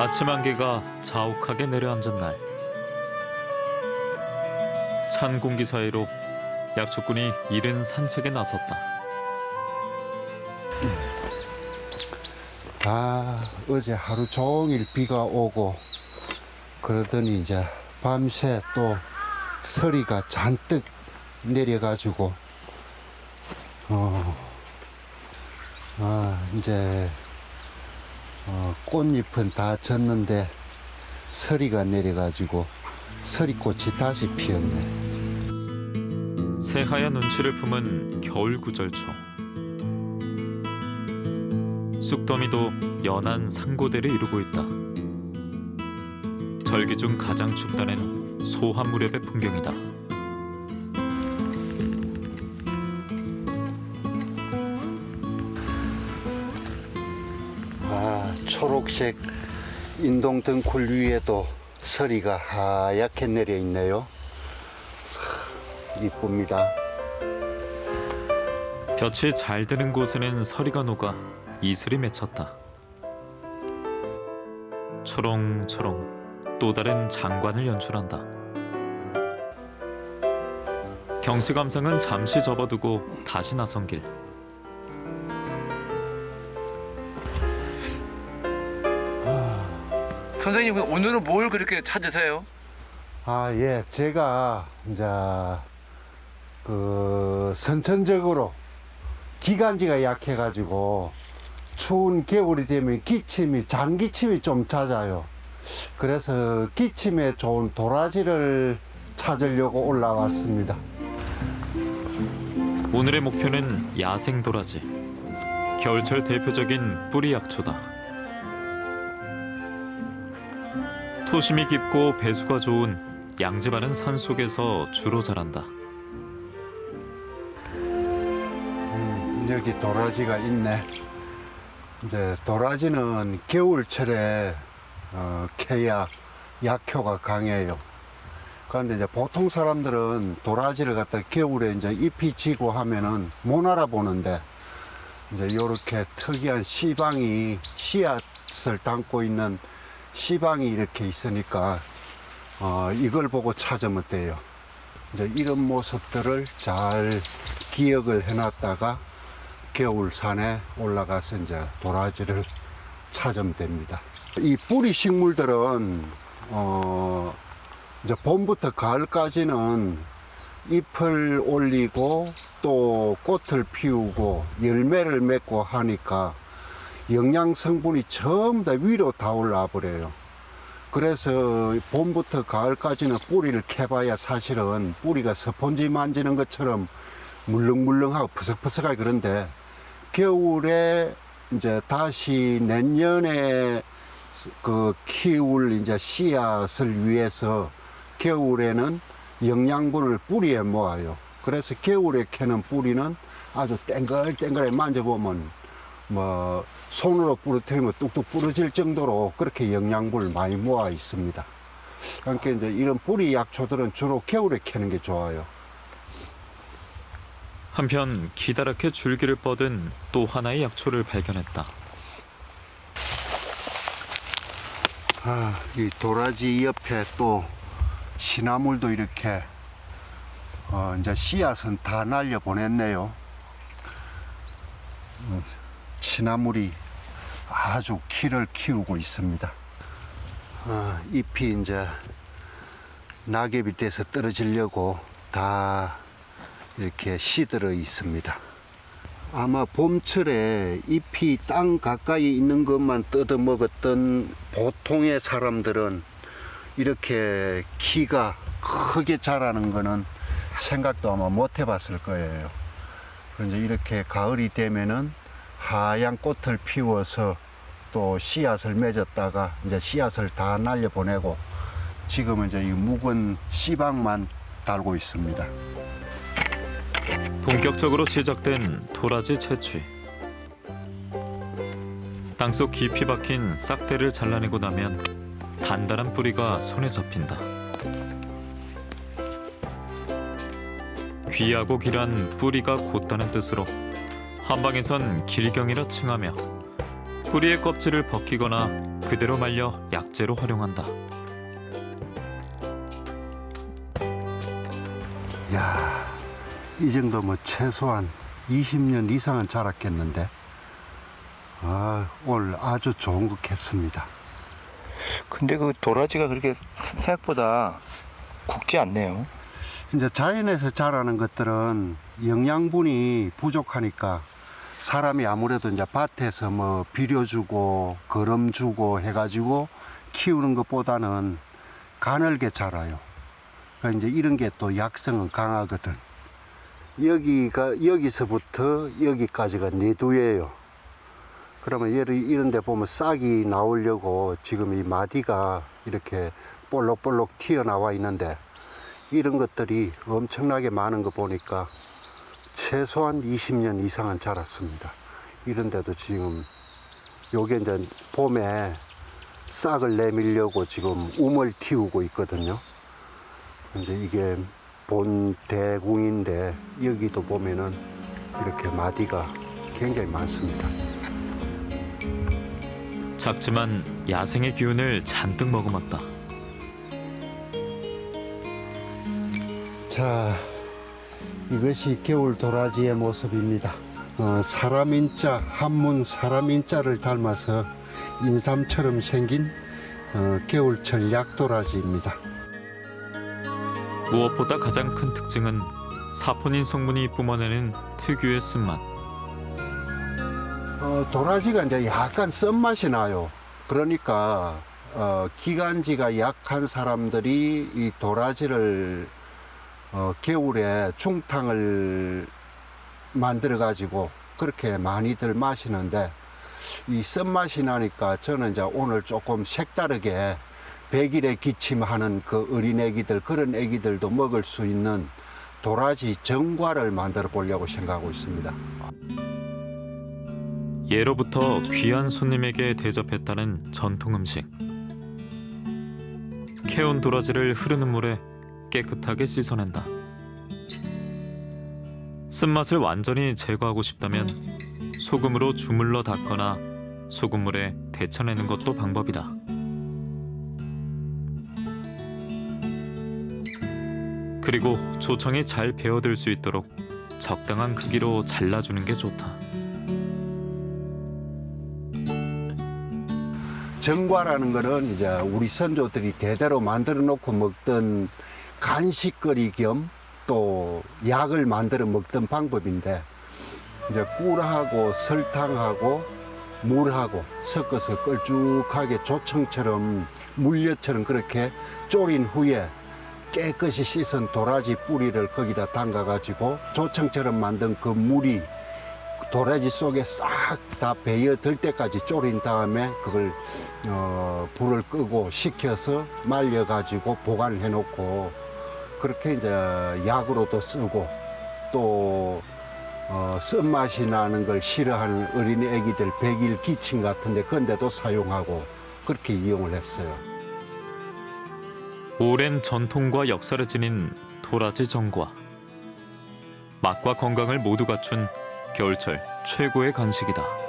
아침 안개가 자욱하게 내려앉은 날. 찬 공기 사이로 약초꾼이 이른 산책에 나섰다. 아, 어제 하루 종일 비가 오고 그러더니 이제 밤새 또 서리가 잔뜩 내려가지고 어, 아, 이제 어, 꽃잎은 다 졌는데 서리가 내려가지고 서리꽃이 다시 피었네. 새하얀 운치를 품은 겨울 구절초. 쑥더미도 연한 상고대를 이루고 있다. 절기 중 가장 춥다는 소한 무렵의 풍경이다. 초록색 인동 등 굴 위에도 서리가 하얗게 내려 있네요. 참, 이쁩니다. 볕이 잘 드는 곳에는 서리가 녹아 이슬이 맺혔다. 초롱초롱 또 다른 장관을 연출한다. 경치 감상은 잠시 접어두고 다시 나선 길. 선생님 오늘은 뭘 그렇게 찾으세요? 아, 예. 제가 이제 그 선천적으로 기관지가 약해 가지고 추운 겨울이 되면 기침이 장기침이 좀 잦아요. 그래서 기침에 좋은 도라지를 찾으려고 올라왔습니다. 오늘의 목표는 야생 도라지. 겨울철 대표적인 뿌리 약초다. 토심이 깊고 배수가 좋은 양지 바른 산 속에서 주로 자란다. 음, 여기 도라지가 있네. 이제 도라지는 겨울철에 어, 캐야 약효가 강해요. 그런데 이제 보통 사람들은 도라지를 갖다 겨울에 이제 잎이 지고 하면은 못 알아보는데 이제 이렇게 특이한 씨방이 씨앗을 담고 있는 씨방이 이렇게 있으니까 어, 이걸 보고 찾으면 돼요. 이제 이런 모습들을 잘 기억을 해놨다가 겨울산에 올라가서 이제 도라지를 찾으면 됩니다. 이 뿌리 식물들은 어 이제 봄부터 가을까지는 잎을 올리고 또 꽃을 피우고 열매를 맺고 하니까 영양 성분이 전부 다 위로 다 올라와 버려요. 그래서 봄부터 가을까지는 뿌리를 캐봐야 사실은 뿌리가 스펀지 만지는 것처럼 물렁물렁하고 퍼석퍼석하게 그런데 겨울에 이제 다시 내년에 그 키울 이제 씨앗을 위해서 겨울에는 영양분을 뿌리에 모아요. 그래서 겨울에 캐는 뿌리는 아주 땡글땡글하게 만져보면 뭐 손으로 부러뜨리면 뚝뚝 부러질 정도로 그렇게 영양분을 많이 모아 있습니다. 그러니까 이제 이런 뿌리 약초들은 주로 겨울에 캐는 게 좋아요. 한편 기다랗게 줄기를 뻗은 또 하나의 약초를 발견했다. 아, 이 도라지 옆에 또 시나물도 이렇게 어, 이제 씨앗은 다 날려 보냈네요. 음, 시나물이 아주 키를 키우고 있습니다. 아, 잎이 이제 낙엽이 돼서 떨어지려고 다 이렇게 시들어 있습니다. 아마 봄철에 잎이 땅 가까이 있는 것만 뜯어 먹었던 보통의 사람들은 이렇게 키가 크게 자라는 거는 생각도 아마 못 해봤을 거예요. 그런데 이렇게 가을이 되면은 하얀 꽃을 피워서 또 씨앗을 맺었다가 이제 씨앗을 다 날려 보내고 지금은 이제 이 묵은 씨방만 달고 있습니다. 본격적으로 시작된 도라지 채취. 땅속 깊이 박힌 싹대를 잘라내고 나면 단단한 뿌리가 손에 잡힌다. 귀하고 길한 뿌리가 곧다는 뜻으로 한방에선 길경이라 칭하며 뿌리의 껍질을 벗기거나 그대로 말려 약재로 활용한다. 야, 이 정도면 최소한 20년 이상은 자랐겠는데. 아, 오늘 아주 좋은 것 했습니다. 근데 그 도라지가 그렇게 생각보다 굵지 않네요. 이제 자연에서 자라는 것들은 영양분이 부족하니까 사람이 아무래도 이제 밭에서 뭐 비료 주고 거름 주고 해가지고 키우는 것보다는 가늘게 자라요. 그러니까 이제 이런 게 또 약성은 강하거든. 여기가 여기서부터 여기까지가 내두예요. 그러면 얘를 이런 데 보면 싹이 나오려고 지금 이 마디가 이렇게 볼록볼록 튀어나와 있는데 이런 것들이 엄청나게 많은 거 보니까 최소한 20년 이상은 자랐습니다. 이런데도 지금 요게 이제 봄에 싹을 내밀려고 지금 움을 틔우고 있거든요. 근데 이게 본 대궁인데 여기도 보면은 이렇게 마디가 굉장히 많습니다. 작지만 야생의 기운을 잔뜩 머금었다. 자, 이것이 겨울 도라지의 모습입니다. 어, 사람인자, 한문 사람인자를 닮아서 인삼처럼 생긴 어, 겨울철 약도라지입니다. 무엇보다 가장 큰 특징은 사포닌 성분이 뿜어내는 특유의 쓴맛. 어, 도라지가 이제 약간 썬맛이 나요. 그러니까 어, 기관지가 약한 사람들이 이 도라지를 어, 겨울에 중탕을 만들어 가지고 그렇게 많이들 마시는데 이 썬맛이 나니까 저는 이제 오늘 조금 색다르게 백일에 기침하는 그 어린 애기들 그런 애기들도 먹을 수 있는 도라지 정과를 만들어 보려고 생각하고 있습니다. 예로부터 귀한 손님에게 대접했다는 전통 음식. 캐온 도라지를 흐르는 물에 깨끗하게 씻어낸다. 쓴맛을 완전히 제거하고 싶다면 소금으로 주물러 닦거나 소금물에 데쳐내는 것도 방법이다. 그리고 조청이 잘 배어들 수 있도록 적당한 크기로 잘라주는 게 좋다. 정과라는 거는 이제 우리 선조들이 대대로 만들어 놓고 먹던 간식거리 겸 또 약을 만들어 먹던 방법인데 이제 꿀하고 설탕하고 물하고 섞어서 걸쭉하게 조청처럼 물엿처럼 그렇게 졸인 후에 깨끗이 씻은 도라지 뿌리를 거기다 담가 가지고 조청처럼 만든 그 물이 도라지 속에 싹 다 배어들 때까지 졸인 다음에 그걸 어, 불을 끄고 식혀서 말려 가지고 보관을 해놓고 그렇게 이제 약으로도 쓰고 또 어, 쓴맛이 나는 걸 싫어하는 어린이 애기들 백일 기침 같은데 그런데도 사용하고 그렇게 이용을 했어요. 오랜 전통과 역사를 지닌 도라지 정과 맛과 건강을 모두 갖춘 겨울철 최고의 간식이다.